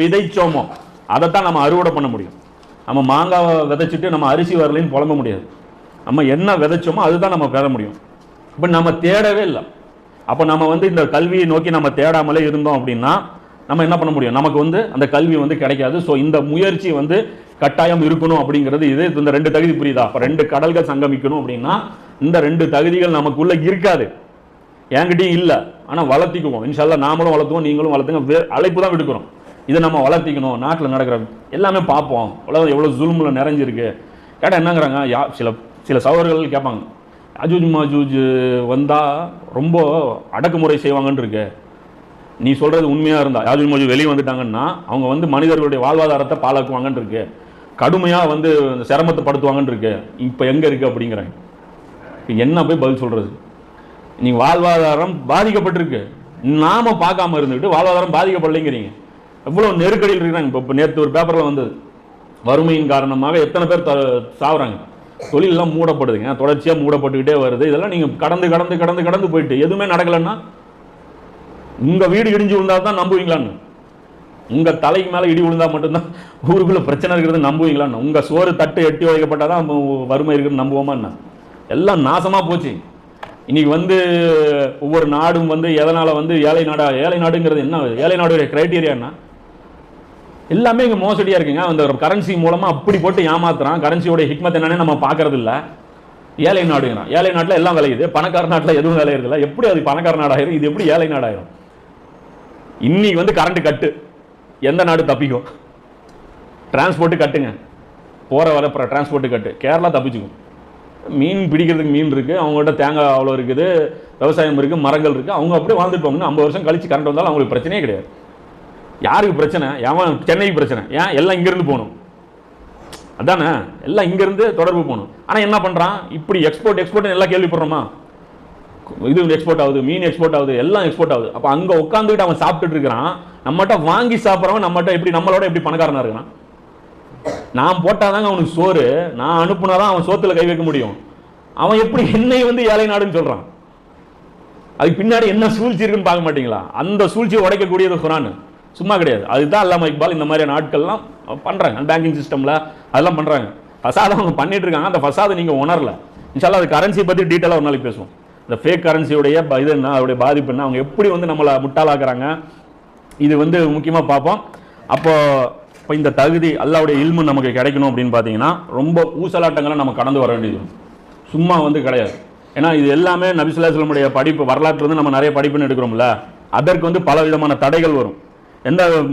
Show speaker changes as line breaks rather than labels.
விதைச்சோமோ அதைத்தான் நம்ம அறுவடை பண்ண முடியும். நம்ம மாங்காவை விதைச்சிட்டு நம்ம அரிசி வரலைன்னு புலம்ப முடியாது. நம்ம என்ன விதைச்சோமோ அதுதான் நம்ம பெற முடியும். இப்போ நம்ம தேடவே இல்லை. அப்போ நம்ம வந்து இந்த கல்வியை நோக்கி நம்ம தேடாமலே இருந்தோம் அப்படின்னா நம்ம என்ன பண்ண முடியும்? நமக்கு வந்து அந்த கல்வி வந்து கிடைக்காது. ஸோ இந்த முயற்சி வந்து கட்டாயம் இருக்கணும் அப்படிங்கிறது இது. இந்த ரெண்டு தகுதி புரியுதா? அப்போ ரெண்டு கடல்கள் சங்கமிக்கணும் அப்படின்னா இந்த ரெண்டு தகுதிகள் நமக்குள்ள இருக்காது. என்கிட்டயும் இல்லை. ஆனால் வளர்த்திக்குவோம். இன்ஷால்லா நாமளும் வளர்த்துவோம் நீங்களும் வளர்த்துங்க. அழைப்பு தான் விடுக்கிறோம். இதை நம்ம வளர்த்திக்கணும் நாட்டில் நடக்கிற எல்லாமே பார்ப்போம். உலகம் எவ்வளோ ஜுல்மில் நிறைஞ்சிருக்கு. கேட்டால் என்னங்கிறாங்க? யா சில சில சகோதரர்கள் கேட்பாங்க. அஜூஜ் மாஜூஜ் வந்தால் ரொம்ப அடக்குமுறை செய்வாங்கன்னு இருக்கு. நீ சொல்கிறது உண்மையாக இருந்தால் யாஜூஜ் மாஜூஜ் வெளியே வந்துட்டாங்கன்னா அவங்க வந்து மனிதர்களுடைய வாழ்வாதாரத்தை பாலாக்குவாங்கன்னு இருக்கு. கடுமையாக வந்து சிரமத்தை படுத்துவாங்கன்னு இருக்கு. இப்போ எங்கே இருக்குது அப்படிங்கிறாங்க. என்ன போய் பதில் சொல்கிறது நீ வாழ்வாதாரம் பாதிக்கப்பட்டிருக்கு. நாம் பார்க்காம இருந்துக்கிட்டு வாழ்வாதாரம் பாதிக்கப்படலைங்கிறீங்க. எவ்வளோ நெருக்கடியில் இருக்கிறாங்க. இப்போ நேற்று ஒரு பேப்பரில் வந்தது. வறுமையின் காரணமாக எத்தனை பேர் த சாவுறாங்க. தொழிலெல்லாம் மூடப்படுதுங்க. தொடர்ச்சியாக மூடப்பட்டுக்கிட்டே வருது. இதெல்லாம் நீங்கள் கடந்து கடந்து கடந்து கடந்து போயிட்டு எதுவுமே நடக்கலைன்னா உங்கள் வீடு இடிஞ்சு விழுந்தா தான் நம்புவீங்களான்னு. உங்கள் தலைக்கு மேலே இடி விழுந்தா மட்டும்தான் ஊருக்குள்ளே பிரச்சனை இருக்கிறது நம்புவீங்களான்னு. உங்கள் சோறு தட்டு எட்டி வைக்கப்பட்டால் தான் வறுமை இருக்குன்னு நம்புவோமா என்ன எல்லாம் நாசமாக போச்சு. இன்னைக்கு வந்து ஒவ்வொரு நாடும் வந்து எதனால் வந்து ஏழை நாடா ஏழை நாடுங்கிறது என்ன? ஏழை நாடுடைய கிரைட்டீரியா என்ன? எல்லாமே இங்கே மோசடியாக இருக்குங்க. அந்த கரன்சி மூலமாக அப்படி போட்டு ஏமாத்துறான். கரன்சியோட ஹிக்மத் என்னன்னு நம்ம பார்க்கறது இல்லை ஏழை நாடுங்கிறான். ஏழை நாட்டில் எல்லாம் விளையுது. பணக்கார நாட்டில் எதுவும் விளையிறது இல்லை எப்படி அது பணக்கார நாடாயிரும்? இது எப்படி ஏழை நாடாயிரும்? இன்னைக்கு வந்து கரண்ட் கட்டு. எந்த நாடு தப்பிக்கும்? டிரான்ஸ்போர்ட்டு கட்டுங்க. போகிற வர டிரான்ஸ்போர்ட்டு கட்டு. கேரளா தப்பிச்சுக்கும். மீன் பிடிக்கிறதுக்கு மீன் இருக்குது அவங்கள்ட்ட தேங்காய் அவ்வளோ இருக்குது. விவசாயம் இருக்குது மரங்கள் இருக்குது அவங்க அப்படியே வாழ்ந்துட்டு போங்க ஐம்பது வருஷம் கழிச்சு கரண்ட் வந்தாலும் அவங்களுக்கு பிரச்சனையே கிடையாது. யாருக்கு பிரச்சனை? எவன் சென்னைக்கு பிரச்சனை. ஏன்? எல்லாம் இங்கேருந்து போகணும். அதானே? எல்லாம் இங்கேருந்து தொடர்பு போகணும். ஆனால் என்ன பண்ணுறான் இப்படி எக்ஸ்போர்ட் எக்ஸ்போர்ட் எல்லாம் கேள்விப்படுறோமா? இது எக்ஸ்போர்ட் ஆகுது மீன் எக்ஸ்போர்ட் ஆகுது எல்லாம் எக்ஸ்போர்ட் ஆகுது. அப்போ அங்கே உட்காந்துக்கிட்டு அவன் சாப்பிட்டுட்டு இருக்கிறான். நம்மகிட்ட வாங்கி சாப்பிட்றவன் நம்மகிட்ட எப்படி நம்மளோட எப்படி பணக்காரனாக இருக்கிறான்? நான் போட்டாதாங்க அவனுக்கு சோறு. நான் அனுப்புனாதான் அவன் சோத்தில் கை வைக்க முடியும். அவன் எப்படி என்னை வந்து ஏழை நாடுன்னு சொல்கிறான் அதுக்கு பின்னாடி என்ன சூழ்ச்சி இருக்குன்னு பார்க்க மாட்டீங்களா? அந்த சூழ்ச்சியை உடைக்கக்கூடியது குரான். சும்மா கிடையாது. அதுதான் அல்லாம இக்பால் இந்த மாதிரியான நாட்கள்லாம் பண்ணுறாங்க பேங்கிங் சிஸ்டமில் அதெல்லாம் பண்ணுறாங்க ஃபசாதை அவங்க பண்ணிட்டு இருக்காங்க. அந்த ஃபசாதை நீங்கள் உணரல. இன்ஷால்லா அது கரன்சி பற்றி டீட்டெயிலாக ஒரு நாளைக்கு பேசுவோம். இந்த ஃபேக் கரன்சியுடைய இது என்ன? அதோடைய பாதிப்பு என்ன? அவங்க எப்படி வந்து நம்மளை முட்டாளாக்குறாங்க? இது வந்து முக்கியமாக பார்ப்போம். அப்போ இப்போ இந்த தகுதி அல்லாவுடைய இல்மு நமக்கு கிடைக்கணும் அப்படின்னு பார்த்தீங்கன்னா ரொம்ப ஊசலாட்டங்களை நம்ம கடந்து வர வேண்டியது. சும்மா வந்து கிடையாது. ஏன்னா இது எல்லாமே நபிசுல்லாஸ்லமுடைய படிப்பு வரலாற்று வந்து நம்ம நிறைய படிப்புன்னு எடுக்கிறோம்ல. அதற்கு வந்து பல விதமான தடைகள் வரும். எந்த